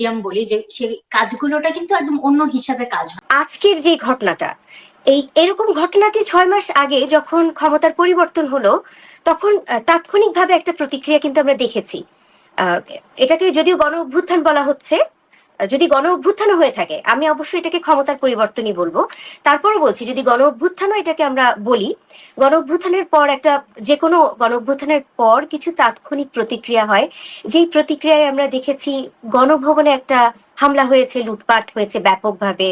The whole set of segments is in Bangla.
মিডিয়াম বলি যে সেই কাজগুলোটা কিন্তু একদম অন্য হিসাবে কাজ হয়। আজকের যে ঘটনাটা, এই এরকম ঘটনাটি ছয় মাস আগে যখন ক্ষমতার পরিবর্তন হলো, তখন তাৎক্ষণিকভাবে একটা প্রতিক্রিয়া কিন্তু আমরা দেখেছি। এটাকে যদিও গণ অভ্যুত্থান বলা হচ্ছে যদি গণ অভ্যুত্থানও হয়ে থাকে, আমি অবশ্যই এটাকে ক্ষমতার পরিবর্তনই বলব। তারপরও বলছি, যদি গণ অভ্যুত্থানও এটাকে আমরা বলি, গণ অভ্যুত্থানের পর একটা যে কোনো গণ অভ্যুত্থানের পর কিছু তাৎক্ষণিক প্রতিক্রিয়া হয়। যেই প্রতিক্রিয়ায় আমরা দেখেছি গণভবনে একটা হামলা হয়েছে, লুটপাট হয়েছে ব্যাপকভাবে।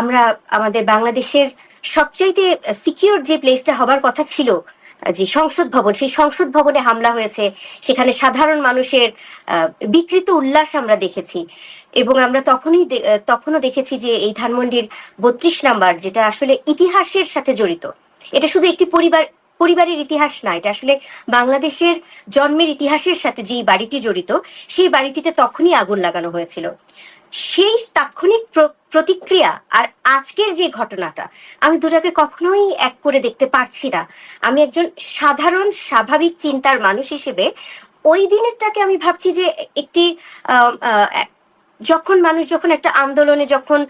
আমরা আমাদের বাংলাদেশের সবচাইতে সিকিউর যে প্লেসটা হবার কথা ছিল যে সংসদ ভবন, সেই সংসদ ভবনে হামলা হয়েছে। সেখানে সাধারণ মানুষের বিকৃত উল্লাস আমরা দেখেছি। এবং আমরা তখনই তখনও দেখেছি যে এই ধানমন্ডির বত্রিশ নাম্বার, যেটা আসলে ইতিহাসের সাথে জড়িত। এটা শুধু একটি পরিবার, পরিবারের ইতিহাস না, এটা আসলে বাংলাদেশের জন্মের ইতিহাসের সাথে যেই বাড়িটি জড়িত, সেই বাড়িটিতে তখনই আগুন লাগানো হয়েছিল। সেই তাৎক্ষণিক প্র- প্রতিক্রিয়া আর আজকের যে ঘটনাটা, আমি দুটাকে কখনোই এক করে দেখতে পারছি না। আমি একজন সাধারণ, স্বাভাবিক চিন্তার মানুষ হিসেবে ওই দিনেরটাকে আমি ভাবছি যে একটি যখন মানুষ যখন একটা আন্দোলনে যখন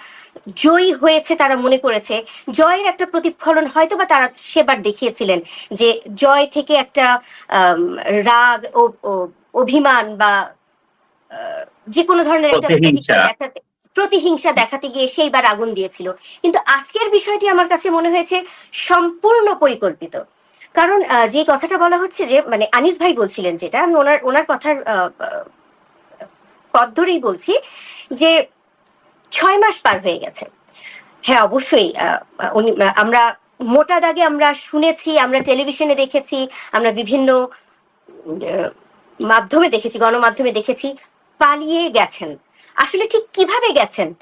জয়ী হয়েছে তারা মনে করেছে, জয়ের একটা প্রতিফলন হয়তো বা তারা সেবার দেখিয়েছিলেন যে জয় থেকে একটা রাগ অভিমান বা যে কোনো ধরনের একটা প্রতিহিংসা। দেখাতে প্রতিহিংসা দেখাতে গিয়ে সেইবার আগুন দিয়েছিল। কিন্তু আজকের বিষয়টি আমার কাছে মনে হয়েছে সম্পূর্ণ পরিকল্পিত। কারণ যে কথাটা বলা হচ্ছে যে মানে আনিস ভাই বলছিলেন যেটা আমি ওনার ওনার কথার পথ ধরেই বলছি যে ছয় মাস পার হয়ে গেছে। হ্যাঁ অবশ্যই আমরা মোটা দাগে আমরা শুনেছি আমরা টেলিভিশনে দেখেছি আমরা বিভিন্ন মাধ্যমে দেখেছি গণমাধ্যমে দেখেছি। পালিয়ে গেছেন। আসলে ঠিক কীভাবে গেছেন?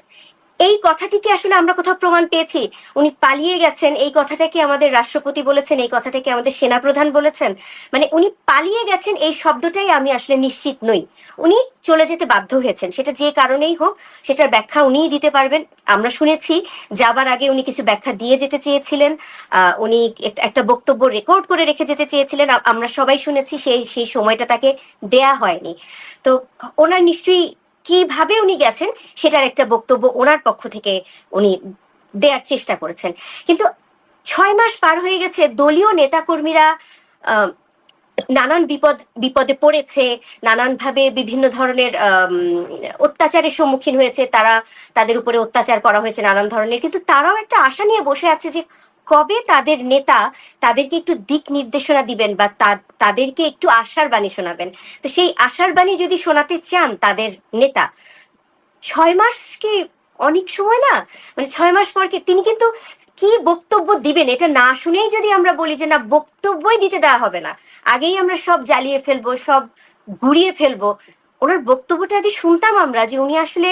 এই কথাটিকে আসলে আমরা কোথাও প্রমাণ পেয়েছি। উনি পালিয়ে গেছেন, এই কথাটাকে আমাদের রাষ্ট্রপতি বলেছেন, এই কথাটাকে আমাদের সেনাপ্রধান বলেছেন। মানে উনি পালিয়ে গেছেন, এই শব্দটাই আমি আসলে নিশ্চিত নই। উনি চলে যেতে বাধ্য হয়েছেন, সেটা যে কারণেই হোক, সেটার ব্যাখ্যা উনিই দিতে পারবেন। আমরা শুনেছি, যাবার আগে উনি কিছু ব্যাখ্যা দিয়ে যেতে চেয়েছিলেন উনি একটা বক্তব্য রেকর্ড করে রেখে যেতে চেয়েছিলেন। আমরা সবাই শুনেছি, সেই সেই সময়টা তাকে দেয়া হয়নি। তো ওনার নিশ্চয়ই কীভাবে উনি গেছেন সেটার একটা বক্তব্য ওনার পক্ষ থেকে উনি দেওয়ার চেষ্টা করেছেন। কিন্তু ছয় মাস পার হয়ে গেছে, দলীয় নেতাকর্মীরা নানান বিপদ, বিপদে পড়েছে, নানানভাবে বিভিন্ন ধরনের অত্যাচারের সম্মুখীন হয়েছে, তারা তাদের উপরে অত্যাচার করা হয়েছে নানান ধরনের। কিন্তু তারাও একটা আশা নিয়ে বসে আছে যে কবে তাদের নেতা তাদেরকে একটু দিক নির্দেশনা দিবেন বা তাদেরকে একটু আশার বাণী শোনাবেন? তো সেই আশার বাণী যদি শোনাতে চান তাদের নেতা, ছয় মাস কি অনেক সময় না? মানে ছয় মাস পর তিনি কিন্তু কি বক্তব্য দিবেন এটা না শুনেই যদি আমরা বলি যে না, বক্তব্যই দিতে দেওয়া হবে না। আগেই আমরা সব জ্বালিয়ে ফেলব, সব গুড়িয়ে ফেলব। ওনার বক্তব্যটা আগে শুনতাম আমরা যে উনি আসলে,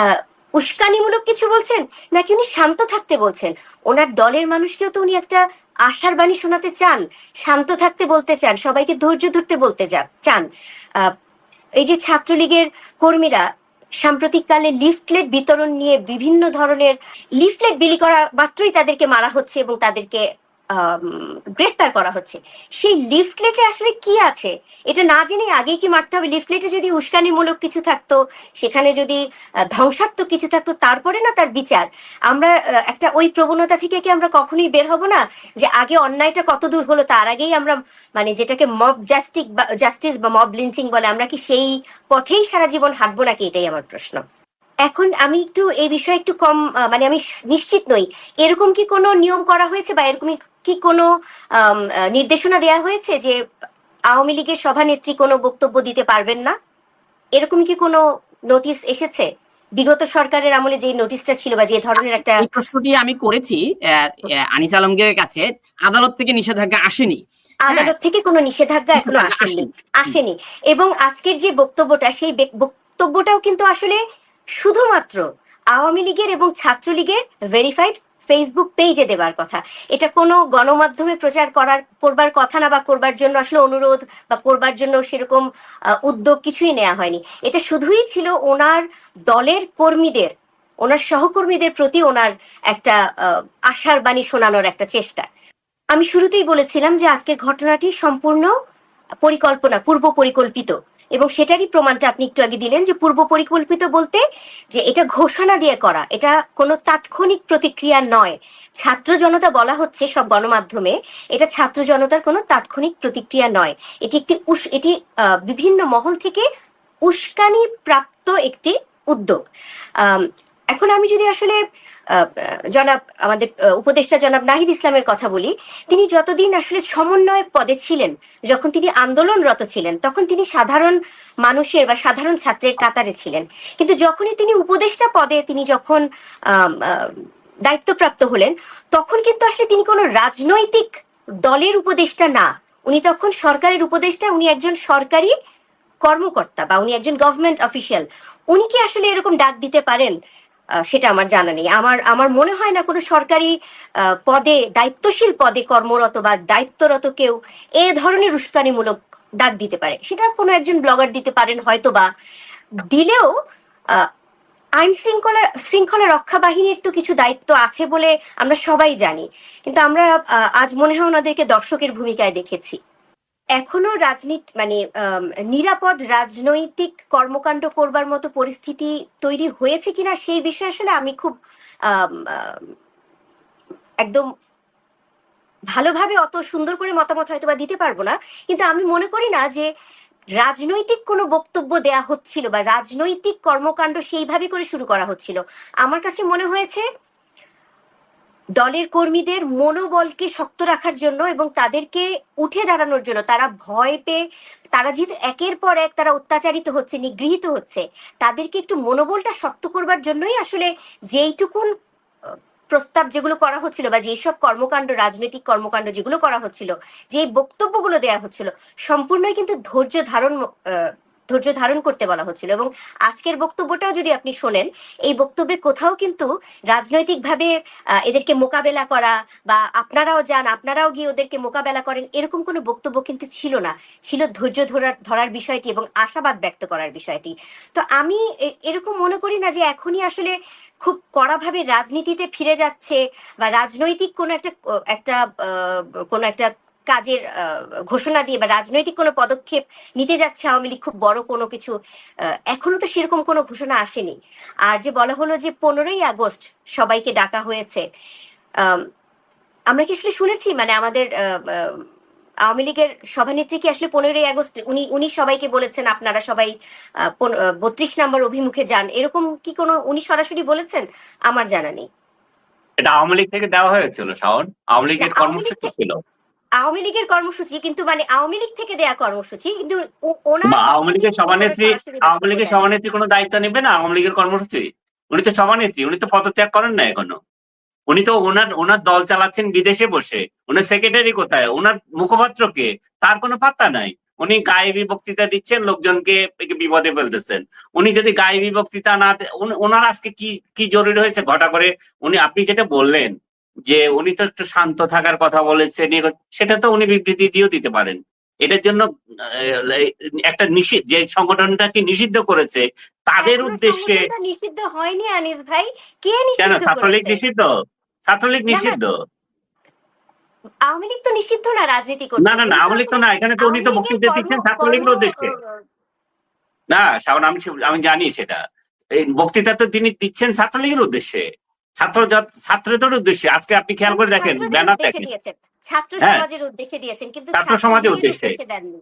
আহ উস্কানিমূলক কিছু বলছেন, নাকি উনি শান্ত থাকতে বলছেন? ওনার দলের মানুষকেও তো উনি একটা আশার বাণী শোনাতে চান, শান্ত থাকতে বলতে চান, সবাইকে ধৈর্য ধরতে বলতে চান। এই যে ছাত্রলীগের কর্মীরা সাম্প্রতিককালে লিফলেট বিতরণ নিয়ে বিভিন্ন ধরনের, লিফলেট বিলি করা মাত্রই তাদেরকে মারা হচ্ছে এবং তাদেরকে গ্রেফতার করা হচ্ছে। সেই লিফলেটে আসলে কি আছে? এটা না জেনে আগেই কি মারতে হবে? লিফলেটে যদি উস্কানিমূলক কিছু থাকতো, সেখানে যদি ধ্বংসাত্মক কিছু থাকতো, তারপরে না তার বিচার? আমরা একটা ওই প্রবণতা থেকে কি আমরা কখনোই বের হব না? যে আগে অন্যায়টা কত দূর হলো, তার আগেই আমরা মানে যেটাকে মব জাস্টিক বা জাস্টিস বা মব লিঞ্চিং বলে, আমরা কি সেই পথেই সারা জীবন হাঁটবো নাকি? এটাই আমার প্রশ্ন। এখন আমি একটু এই বিষয়ে একটু কম মানে আমি নিশ্চিত নই। এরকম কি কোনো নিয়ম করা হয়েছে বা এরকম কি কোনো নির্দেশনা দেওয়া হয়েছে যে আওয়ামী লীগের সভানেত্রী কোনো বক্তব্য দিতে পারবেন না? এরকম কি কোনো নোটিশ এসেছে? বিগত সরকারের আমলে যে নোটিশটা ছিল বা যে ধরনের একটা প্রশ্নটি আমি করেছি আনিস আলমগীরের কাছে। আদালত থেকে নিষেধাজ্ঞা আসেনি। আদালত থেকে কোনো নিষেধাজ্ঞা এখনও আসেনি। আসেনি। এবং আজকের যে বক্তব্যটা সেই বক্তব্যটাও কিন্তু আসলে শুধুমাত্র আওয়ামী লীগের এবং ছাত্রলীগের ভেরিফাইড ফেসবুক পেজে দেবার কথা। এটা কোনো গণমাধ্যমে প্রচার করার, করবার কথা না বা করবার জন্য আসলে অনুরোধ বা করবার জন্য সেরকম উদ্যোগ কিছুই নেওয়া হয়নি। এটা শুধুই ছিল ওনার দলের কর্মীদের, ওনার সহকর্মীদের প্রতি ওনার একটা আশার বাণী শোনানোর একটা চেষ্টা। আমি শুরুতেই বলেছিলাম যে আজকের ঘটনাটি সম্পূর্ণ পরিকল্পনা পূর্ব পরিকল্পিত এবং সেটারই প্রমাণটা আপনি একটু আগে দিলেন যে পূর্ব পরিকল্পিত বলতে যে এটা ঘোষণা দিয়ে করা, এটা কোনো তাৎক্ষণিক প্রতিক্রিয়া নয়। ছাত্র জনতা বলা হচ্ছে সব গণমাধ্যমে, এটা ছাত্র জনতার কোনো তাৎক্ষণিক প্রতিক্রিয়া নয়। এটি একটি উস- এটি বিভিন্ন মহল থেকে উস্কানি প্রাপ্ত একটি উদ্যোগ। এখন আমি যদি আসলে জনাব, আমাদের উপদেষ্টা জনাব নাহিদ ইসলামের কথা বলি, তিনি যতদিন আসলে সমন্বয়ক পদে ছিলেন, যখন তিনি আন্দোলনরত ছিলেন, তখন তিনি সাধারণ মানুষের বা সাধারণ ছাত্রের কাতারে ছিলেন। কিন্তু যখনই তিনি উপদেষ্টা পদে তিনি যখন দায়িত্বপ্রাপ্ত হলেন, তখন কিন্তু আসলে তিনি কোনো রাজনৈতিক দলের উপদেষ্টা না। উনি তখন সরকারের উপদেষ্টা, উনি একজন সরকারি কর্মকর্তা বা উনি একজন গভর্নমেন্ট অফিসিয়াল উনি কি আসলে এরকম ডাক দিতে পারেন? সেটা আমার জানা নেই। আমার আমার মনে হয় না কোনো সরকারি পদে, দায়িত্বশীল পদে কর্মরত বা দায়িত্বরত কেউ এ ধরনের উস্কানিমূলক ডাক দিতে পারে। সেটা কোনো একজন ব্লগার দিতে পারেন হয়তো বা। দিলেও আইন শৃঙ্খলা শৃঙ্খলা রক্ষা বাহিনীর তো কিছু দায়িত্ব আছে বলে আমরা সবাই জানি। কিন্তু আমরা আজ মনে হয় ওনাদেরকে দর্শকের ভূমিকায় দেখেছি। এখনও রাজনীতি মানে নিরাপদ রাজনৈতিক কর্মকাণ্ড করবার মতো পরিস্থিতি তৈরি হয়েছে কিনা সেই বিষয়ে আসলে আমি খুব একদম ভালোভাবে অত সুন্দর করে মতামত হয়তো বা দিতে পারব না। কিন্তু আমি মনে করি না যে রাজনৈতিক কোনো বক্তব্য দেয়া হচ্ছিল বা রাজনৈতিক কর্মকাণ্ড সেইভাবে করে শুরু করা হচ্ছিল। আমার কাছে মনে হয়েছে দলের কর্মীদের মনোবলকে শক্ত রাখার জন্য এবং তাদেরকে উঠে দাঁড়ানোর জন্য তারা ভয় পেয়ে, তারা যেহেতু একের পর এক তারা অত্যাচারিত হচ্ছে, নিগৃহীত হচ্ছে, তাদেরকে একটু মনোবলটা শক্ত করবার জন্যই আসলে যেইটুকুন প্রস্তাব যেগুলো করা হচ্ছিল বা যেসব কর্মকাণ্ড, রাজনৈতিক কর্মকাণ্ড যেগুলো করা হচ্ছিল যে বক্তব্যগুলো দেয়া হচ্ছিল, সম্পূর্ণই কিন্তু ধৈর্য ধারণ ধৈর্য ধারণ করতে বলা হচ্ছিল। এবং আজকের বক্তব্যটাও যদি আপনি শোনেন, এই বক্তব্যে কোথাও কিন্তু রাজনৈতিকভাবে এদেরকে মোকাবেলা করা বা আপনারাও যান, আপনারাও গিয়ে ওদেরকে মোকাবেলা করেন, এরকম কোনো বক্তব্য কিন্তু ছিল না। ছিল ধৈর্য ধরার ধরার বিষয়টি এবং আশাবাদ ব্যক্ত করার বিষয়টি। তো আমি এরকম মনে করি না যে এখনই আসলে খুব কড়াভাবে রাজনীতিতে ফিরে যাচ্ছে বা রাজনৈতিক কোনো একটা একটা কোনো একটা কাজের ঘোষণা দিয়ে বা রাজনৈতিক কোনো পদক্ষেপ নিতে যাচ্ছে আওয়ামী লীগ খুব বড় কোনো কিছু এখনও তো সেরকম কোনো ঘোষণা আসেনি। আর যে বলা হলো যে পনেরোই আগস্ট সবাইকে ডাকা হয়েছে আম, আমরা কি আসলে শুনেছি? মানে আমাদের আওয়ামী লীগের সভানেত্রী কি আসলে পনেরোই আগস্ট উনি উনি সবাইকে বলেছেন আপনারা সবাই বত্রিশ নম্বর অভিমুখে যান। এরকম কি কোনো উনি সরাসরি বলেছেন? আমার জানা নেই। এটা আওয়ামী লীগ থেকে দেওয়া হয়েছিল শাওন। আওয়ামী লীগের কর্মসূচি ছিল। আওয়ামী লীগের কর্মসূচি কিন্তু মানে আওয়ামী লীগ থেকে দেয়া কর্মসূচি কিন্তু আওয়ামী লীগের সভানেত্রী আওয়ামী লীগের সভানেত্রী কোনো দায়িত্ব নেবে না আওয়ামী লীগের কর্মসূচি? উনি তো সভানেত্রী উনি তো পদত্যাগ করেন না এখনও। উনি তো ওনার ওনার দল চালাচ্ছেন বিদেশে বসে। ওনার সেক্রেটারি কোথায়? ওনার মুখপাত্র কে? তার কোনো পাত্তা নাই। উনি গায়েবী বক্তৃতা দিচ্ছেন লোকজনকে বিপদে ফেলতেছেন। উনি যদি গায়েবী বক্তৃতা না ওনার আজকে কি কি জরুরি হয়েছে ঘটা করে? উনি আপনি যেটা বললেন যে উনি তো একটু শান্ত থাকার কথা বলেছেন সেটা তো উনি বিবৃতি দিয়েও দিতে পারেন। এটার জন্য একটা নিষিদ্ধ যে সংগঠনটাকে নিষিদ্ধ করেছে তাদের উদ্দেশ্যে নিষিদ্ধ হয়নি আনিস ভাই। কে কেন ছাত্রলীগ নিষিদ্ধ? ছাত্রলীগ নিষিদ্ধ? আওয়ামী লীগ তো নিষিদ্ধ না রাজনীতি করতে। না না না আওয়ামী লীগ তো না এখানে তো উনি তো বক্তৃতা দিচ্ছেন ছাত্রলীগের উদ্দেশ্যে। না শাওন আমি আমি জানি সেটা। এই বক্তৃতা তো তিনি দিচ্ছেন ছাত্রলীগের উদ্দেশ্যে। ছাত্র ছাত্রদের উদ্দেশ্যে আজকে আপনি খেয়াল করে দেখেন ছাত্রদের ব্যানার উদ্দেশ্যে দেখেন দিয়েছেন ছাত্র হ্যাঁ। সমাজের উদ্দেশ্যে দিয়েছেন কিন্তু ছাত্র সমাজের উদ্দেশ্যে। দেননি